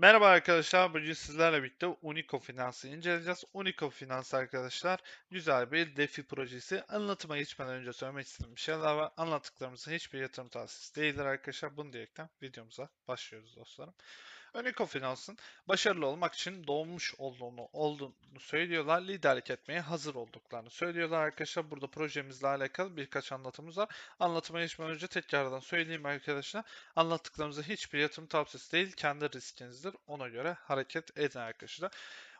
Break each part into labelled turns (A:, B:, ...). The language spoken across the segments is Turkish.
A: Merhaba arkadaşlar, bugün sizlerle birlikte Unico Finans'ı inceleyeceğiz. Unico Finans arkadaşlar, güzel bir DeFi projesi. Anlatıma geçmeden önce söylemek istediğim bir şeyler var. Anlattıklarımızın hiçbir yatırım tavsiyesi değildir arkadaşlar. Bunu diyerekten videomuza başlıyoruz dostlarım. Unico Finans'ın başarılı olmak için doğmuş olduğunu, olduğunu söylüyorlar. Liderlik etmeye hazır olduklarını söylüyorlar arkadaşlar. Burada projemizle alakalı birkaç anlatımız var. Anlatıma geçmeden önce tekrardan söyleyeyim arkadaşlar. Anlattıklarımızda hiçbir yatırım tavsiyesi değil, kendi riskinizdir. Ona göre hareket edin arkadaşlar.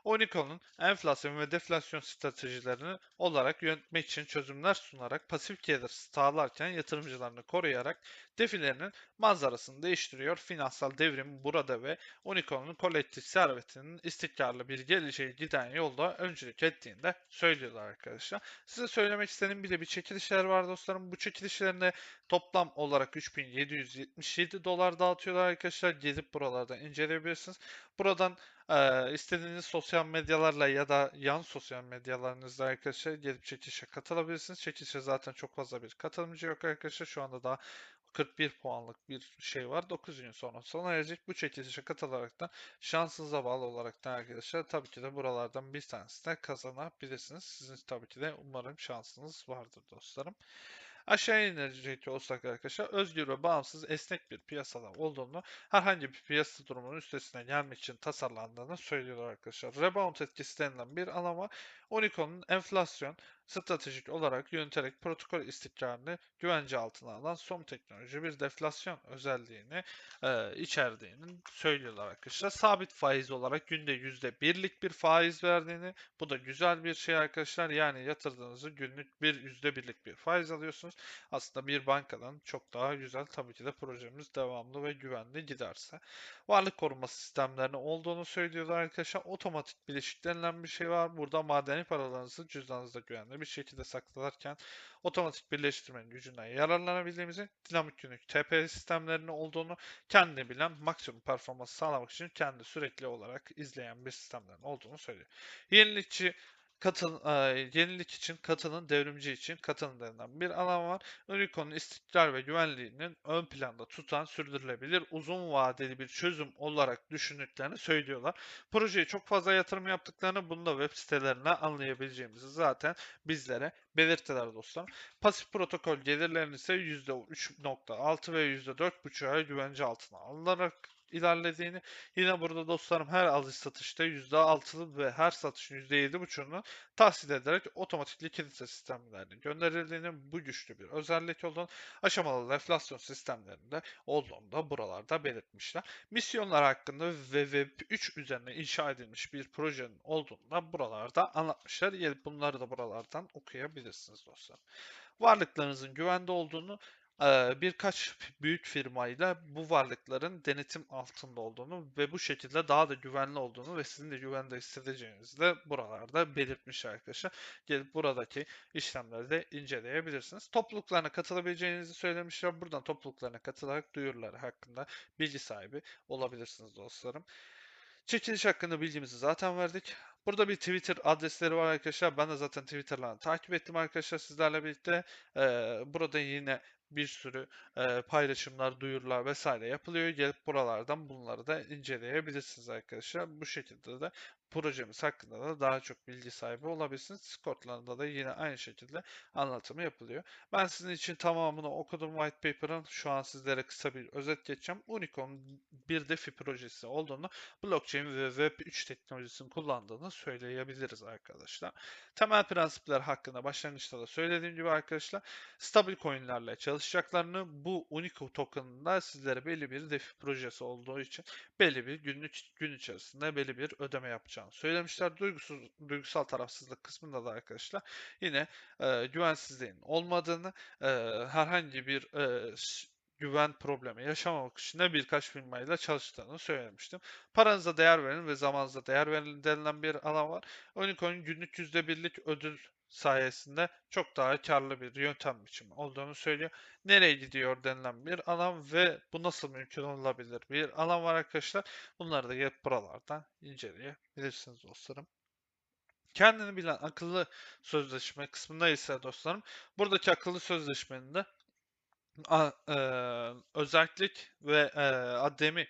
A: Unico'nun enflasyon ve deflasyon stratejilerini olarak yönetmek için çözümler sunarak pasif gelir sağlarken yatırımcılarını koruyarak defilerinin manzarasını değiştiriyor. Finansal devrim burada ve Unico'nun kolektif servetinin istikrarlı bir geleceğe giden yolda öncülük ettiğinde söylüyorlar arkadaşlar. Size söylemek istediğim bir de bir çekilişler var dostlarım. Bu çekilişlerinde toplam olarak 3777 dolar dağıtıyorlar arkadaşlar. Gelip buralardan inceleyebilirsiniz. Buradan ee, istediğiniz sosyal medyalarla ya da yan sosyal medyalarınızda arkadaşlar gelip çekilişe katılabilirsiniz. Çekilişe zaten çok fazla bir katılımcı yok arkadaşlar. Şu anda daha 41 puanlık bir şey var. 9 gün sonra sona erecek. Bu çekilişe katılarak da şansınıza bağlı olarak da arkadaşlar tabii ki de buralardan bir tanesini kazanabilirsiniz. Sizin tabii ki de umarım şansınız vardır dostlarım. Aşağı inecek olsak arkadaşlar özgür ve bağımsız esnek bir piyasada olduğunu, herhangi bir piyasa durumunun üstesine gelmek için tasarlandığını söylüyorlar arkadaşlar. Rebound etkisi denilen bir alan var. Unico'nun enflasyon, stratejik olarak yöneterek protokol istikrarını güvence altına alan son teknoloji bir deflasyon özelliğini e, içerdiğini söylüyorlar arkadaşlar. Sabit faiz olarak günde %1'lik bir faiz verdiğini, bu da güzel bir şey arkadaşlar. Yani yatırdığınızı günlük bir %1'lik bir faiz alıyorsunuz. Aslında bir bankadan çok daha güzel tabii ki de projemiz devamlı ve güvenli giderse. Varlık koruma sistemlerinin olduğunu söylüyorlar arkadaşlar. Otomatik bileşik denilen bir şey var. Burada madeni paralarınızı cüzdanınızda güvenli bir şekilde saklarken otomatik birleştirmenin gücünden yararlanabildiğimizi, dinamik günlük TP sistemlerinin olduğunu, kendi bilen maksimum performans sağlamak için kendi sürekli olarak izleyen bir sistemlerin olduğunu söylüyor. Yenilikçi Katın, e, yenilik için katının, devrimci için katının denilen bir alan var. Unico'nun istikrar ve güvenliğinin ön planda tutan, sürdürülebilir, uzun vadeli bir çözüm olarak düşündüklerini söylüyorlar. Projeye çok fazla yatırım yaptıklarını bunu da web sitelerine anlayabileceğimizi zaten bizlere belirttiler dostlar. Pasif protokol gelirlerinin ise %3.6 ve %4.5'a güvence altına alınarak ilerlediğini, yine burada dostlarım her alış satışta %6 ve her satışın %7.5'unu tahsil ederek otomatik likidite sistemlerine gönderildiğini, bu güçlü bir özellik olduğunu, aşamalı enflasyon sistemlerinde olduğunu da buralarda belirtmişler. Misyonlar hakkında ve Web3 üzerine inşa edilmiş bir projenin olduğunu da buralarda anlatmışlar. Bunları da buralardan okuyabilirsiniz dostlar. Varlıklarınızın güvende olduğunu birkaç büyük firmayla bu varlıkların denetim altında olduğunu ve bu şekilde daha da güvenli olduğunu ve sizin de güvende hissedeceğinizi de buralarda belirtmiş arkadaşlar. Gelip buradaki işlemleri de inceleyebilirsiniz. Topluluklarına katılabileceğinizi söylemişler. Buradan topluluklarına katılarak duyuruları hakkında bilgi sahibi olabilirsiniz dostlarım. Çekiliş hakkında bilgimizi zaten verdik. Burada bir Twitter adresleri var arkadaşlar. Ben de zaten Twitter'larını takip ettim arkadaşlar sizlerle birlikte. Ee, burada yine bir sürü e, paylaşımlar, duyurular vesaire yapılıyor. Gelip buralardan bunları da inceleyebilirsiniz arkadaşlar. Bu şekilde de projemiz hakkında da daha çok bilgi sahibi olabilirsiniz. Discord'larında da yine aynı şekilde anlatımı yapılıyor. Ben sizin için tamamını okudum white paper'ın. Şu an sizlere kısa bir özet geçeceğim. Unicorn bir DeFi projesi olduğunu, blockchain ve Web3 teknolojisini kullandığını söyleyebiliriz arkadaşlar. Temel prensipler hakkında başlangıçta da söylediğim gibi arkadaşlar stabil coinlerle çalışacaklarını bu Unico token'ında sizlere belli bir DeFi projesi olduğu için belli bir günlük gün içerisinde belli bir ödeme yapacağını söylemişler. Duygusuz, duygusal tarafsızlık kısmında da arkadaşlar yine e, güvensizliğin olmadığını, e, herhangi bir e, güven problemi yaşamamak için de birkaç firmayla çalıştığını söylemiştim. Paranıza değer verin ve zamanınıza değer verin denilen bir alan var. Unicorn günlük %1'lik ödül sayesinde çok daha karlı bir yöntem biçimi olduğunu söylüyor. Nereye gidiyor denilen bir alan ve bu nasıl mümkün olabilir bir alan var arkadaşlar. Bunları da gelip buralardan inceleyebilirsiniz dostlarım. Kendini bilen akıllı sözleşme kısmında ise dostlarım buradaki akıllı sözleşmenin de özellik ve e, ademi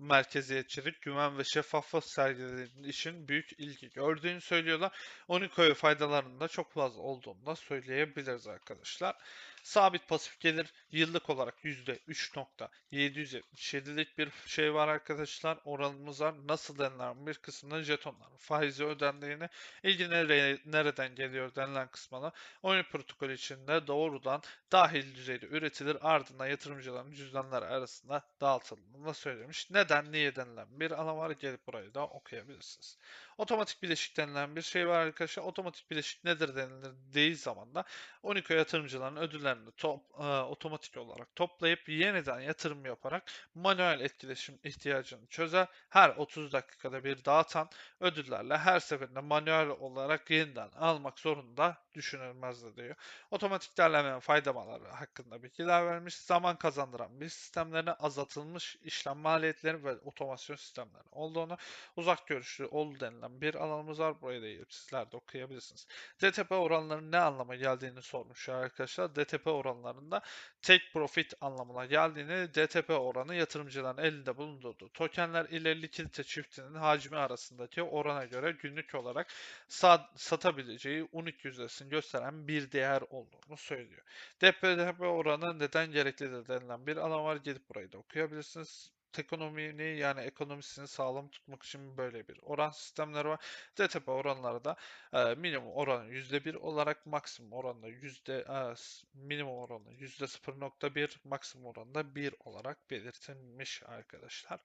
A: merkeziyetçilik, güven ve şeffaflık sergilediği için büyük ilgi gördüğünü söylüyorlar. Unico'ya faydalarının da çok fazla olduğunu da söyleyebiliriz arkadaşlar. Sabit pasif gelir yıllık olarak %3.777'lik bir şey var arkadaşlar. Oranımız var. Nasıl denilen bir kısmında jetonların faizi ödendiğini, ilgi nereye, nereden geliyor denilen kısmına oyun protokolü içinde doğrudan dahil düzeyde üretilir ardından yatırımcıların cüzdanları arasında dağıtıldığını söylemiş. Neden, niye denilen bir alan var. Gelip burayı da okuyabilirsiniz. Otomatik bileşik denilen bir şey var arkadaşlar. Otomatik bileşik nedir denilir değil zaman da Unico yatırımcıların ödüllerini top, e, otomatik olarak toplayıp yeniden yatırım yaparak manuel etkileşim ihtiyacını çözer. Her 30 dakikada bir dağıtan ödüllerle her seferinde manuel olarak yeniden almak zorunda düşünülmez diyor. Otomatik derlemenin faydamaları hakkında bilgiler vermiş. Zaman kazandıran bir sistemlerine azaltılmış işlem maliyetleri ve otomasyon sistemleri olduğunu, uzak görüşlü ol denilen bir alanımız var. Burayı da gelip sizler de okuyabilirsiniz. DTP oranlarının ne anlama geldiğini sormuş arkadaşlar. DTP oranlarında take profit anlamına geldiğini, DTP oranı yatırımcıların elinde bulundurduğu tokenler ile likidite çiftinin hacmi arasındaki orana göre günlük olarak sat, satabileceği unik yüzdesini gösteren bir değer olduğunu söylüyor. DPDP oranı neden gereklidir denilen bir alan var. Gelip burayı da okuyabilirsiniz ekonomini yani ekonomisini sağlam tutmak için böyle bir oran sistemleri var. DTP oranları da e, minimum oranı %1 olarak maksimum oranı da yüzde e, minimum oranı %0.1 maksimum oranı da 1 olarak belirtilmiş arkadaşlar.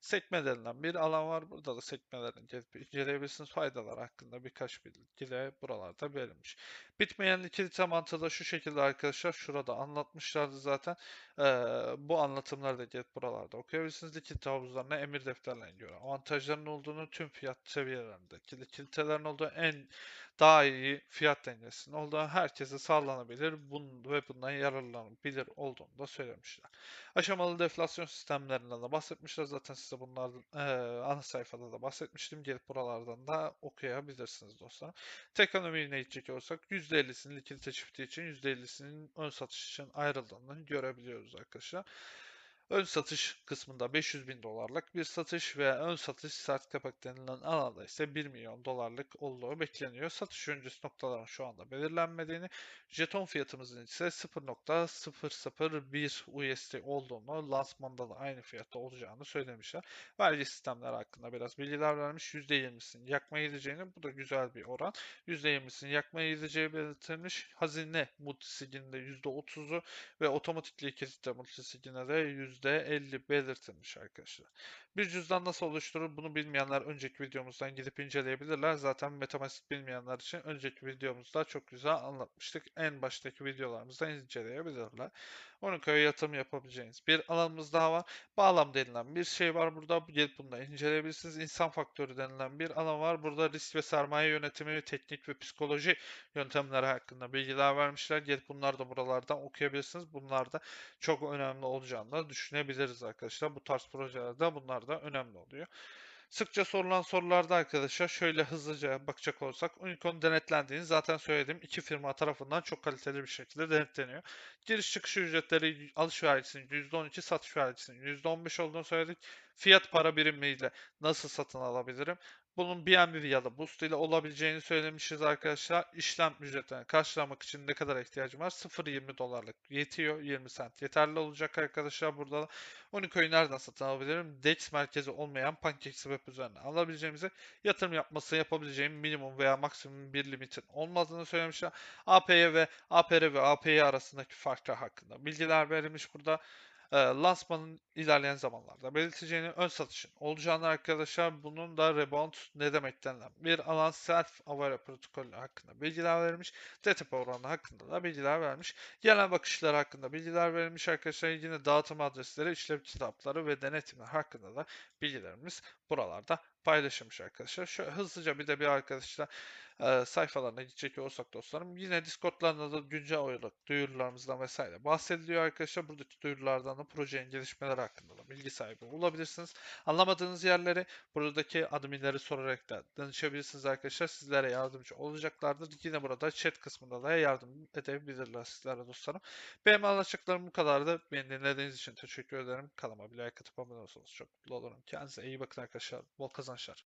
A: Sekme denilen bir alan var. Burada da sekmelerin gelip inceleyebilirsiniz. Faydalar hakkında birkaç bilgi de buralarda verilmiş. Bitmeyen likidite mantığı da şu şekilde arkadaşlar. Şurada anlatmışlardı zaten. Ee, bu anlatımları da gelip buralarda okuyabilirsiniz. Likidite havuzlarına emir defterlerine göre avantajların olduğunu, tüm fiyat seviyelerindeki likiditelerin olduğu en daha iyi fiyat dengesinin olduğu herkese sağlanabilir bun ve bundan yararlanabilir olduğunu da söylemişler. Aşamalı deflasyon sistemlerinden de bahsetmişler. Zaten size bunlardan e, ana sayfada da bahsetmiştim. Gelip buralardan da okuyabilirsiniz dostlar. Tek ekonomiye gidecek olsak %50'sinin likidite çifti için %50'sinin ön satış için ayrıldığını görebiliyoruz arkadaşlar. Ön satış kısmında 500 bin dolarlık bir satış ve ön satış sert kapak denilen alanda ise 1 milyon dolarlık olduğu bekleniyor. Satış öncesi noktaların şu anda belirlenmediğini, jeton fiyatımızın ise 0.001 USD olduğunu, lansmanda da aynı fiyatta olacağını söylemişler. Vergi sistemleri hakkında biraz bilgiler vermiş. %20'sini yakmaya gideceğini, bu da güzel bir oran. %20'sini yakmaya gideceği belirtilmiş. Hazine multisiginde %30'u ve otomatik likidite multisigine de %30 %50 belirtilmiş arkadaşlar. Bir cüzdan nasıl oluşturur bunu bilmeyenler önceki videomuzdan gidip inceleyebilirler. Zaten Metamask bilmeyenler için önceki videomuzda çok güzel anlatmıştık. En baştaki videolarımızdan inceleyebilirler. Unico'ya yatırım yapabileceğiniz bir alanımız daha var. Bağlam denilen bir şey var burada. Gelip bunu da inceleyebilirsiniz. İnsan faktörü denilen bir alan var. Burada risk ve sermaye yönetimi, teknik ve psikoloji yöntemleri hakkında bilgiler vermişler. Gelip bunlar da buralardan okuyabilirsiniz. Bunlar da çok önemli olacağını da düşünebiliriz arkadaşlar. Bu tarz projelerde bunlar da önemli oluyor. Sıkça sorulan sorularda arkadaşlar şöyle hızlıca bakacak olursak Unicorn denetlendiğini zaten söyledim. İki firma tarafından çok kaliteli bir şekilde denetleniyor. Giriş çıkış ücretleri alış vergisinin %12, satış vergisinin %15 olduğunu söyledik. Fiyat para birimiyle nasıl satın alabilirim? Bunun BNB ya da Boost ile olabileceğini söylemişiz arkadaşlar. İşlem ücretlerini karşılamak için ne kadar ihtiyacım var? 0.20 dolarlık yetiyor. 20 cent yeterli olacak arkadaşlar. Burada da Unico'yu nereden satın alabilirim? DEX merkezi olmayan PancakeSwap üzerine alabileceğimizi yatırım yapması yapabileceğim minimum veya maksimum bir limitin olmadığını söylemişler. APY ve APR ve APY arasındaki farklar hakkında bilgiler verilmiş burada e, lansmanın ilerleyen zamanlarda belirteceğini ön satışın olacağını arkadaşlar bunun da rebound ne demek denilen bir alan self aware protokolü hakkında bilgiler vermiş. DTP oranı hakkında da bilgiler vermiş. Genel bakışlar hakkında bilgiler verilmiş arkadaşlar. Yine dağıtım adresleri, işlem kitapları ve denetimler hakkında da bilgilerimiz buralarda paylaşılmış arkadaşlar. Şöyle hızlıca bir de bir arkadaşlar e, sayfalarına gidecek olursak dostlarım yine Discord'larında da güncel olarak duyurularımızdan vesaire bahsediliyor arkadaşlar. Buradaki duyurulardan da projenin gelişmeleri hakkında da bilgi sahibi olabilirsiniz. Anlamadığınız yerleri buradaki adminleri sorarak da danışabilirsiniz arkadaşlar. Sizlere yardımcı olacaklardır. Yine burada chat kısmında da yardım edebilirler sizlere dostlarım. Benim anlatacaklarım bu kadardı. Beni dinlediğiniz için teşekkür ederim. Kanalıma bir like atıp abone olursanız çok mutlu olurum. Kendinize iyi bakın arkadaşlar. Bol kazançlar arkadaşlar.